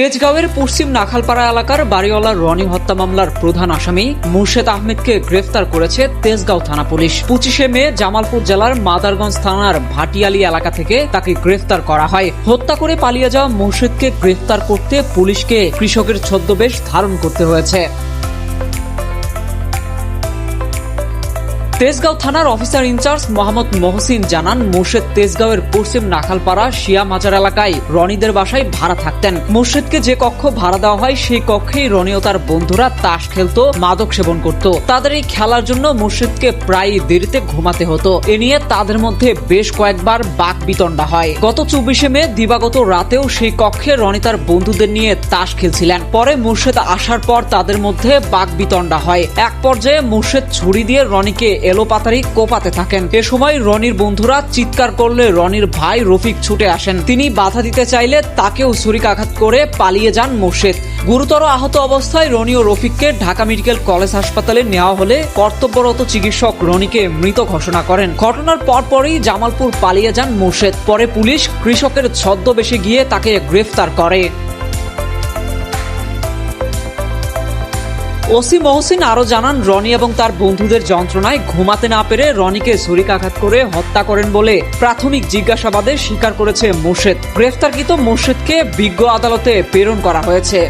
তেজগাঁওয়ের পশ্চিম নাখালপাড়া এলাকার বাড়িওয়ালা রনি হত্যা মামলার প্রধান আসামি মুর্শেদ আহমেদকে গ্রেফতার করেছে তেজগাঁও থানা পুলিশ। পঁচিশে মে জামালপুর জেলার মাদারগঞ্জ থানার ভাটিয়ালি এলাকা থেকে তাকে গ্রেফতার করা হয়। হত্যা করে পালিয়ে যাওয়া মুর্শেদকে গ্রেফতার করতে পুলিশকে কৃষকের ছদ্মবেশ ধারণ করতে হয়েছে। তেজগাঁও থানার অফিসার ইনচার্জ মোহাম্মদ মহসিন জানান, মুর্শেদ তেজগাঁওয়ের পশ্চিম নাখালপাড়া শিয়া মাজার এলাকায় রনিদের বাসায় ভাড়া থাকতেন। মুর্শেদকে যে কক্ষ ভাড়া দেওয়া হয়, সেই কক্ষেই রনি ও তার বন্ধুরা তাস খেলতো, মাদক সেবন করত। তাদের এই খেলার জন্য মুর্শেদকে প্রায় দেরিতে ঘুমাতে হতো। এ নিয়ে তাদের মধ্যে বেশ কয়েকবার বাক বিতণ্ডা হয়। গত চব্বিশে মে, দিবাগত রাতেও সেই কক্ষে রনি তার বন্ধুদের নিয়ে তাস খেলছিলেন। পরে মুর্শেদ আসার পর তাদের মধ্যে বাক বিতণ্ডা হয়। এক পর্যায়ে মুর্শেদ ছুরি দিয়ে রনিকে এলোপাতারি কোপাতে থাকেন। এ সময় রনির বন্ধুরা চিৎকার করলে রনির ভাই রফিক ছুটে আসেন। তিনি বাধা দিতে চাইলে তাকেও ছুরিকাঘাত করে পালিয়ে যান মুর্শেদ। গুরুতর আহত অবস্থায় রনি ও রফিককে ঢাকা মেডিকেল কলেজ হাসপাতালে নেওয়া হলে কর্তব্যরত চিকিৎসক রনিকে মৃত ঘোষণা করেন। ঘটনার পরপরই জামালপুর পালিয়ে যান মুর্শেদ। পরে পুলিশ কৃষকের ছদ্মবেশে গিয়ে তাকে গ্রেফতার করে। ওসি মহসিন আরও জানান, রনি এবং তার বন্ধুদের যন্ত্রণায় ঘুমাতে না পেরে রনিকে ছুরিকাঘাত করে হত্যা করেন বলে প্রাথমিক জিজ্ঞাসাবাদে স্বীকার করেছে মোর্শেদ। গ্রেফতারকৃত মোর্শেদকে বিজ্ঞ আদালতে প্রেরণ করা হয়েছে।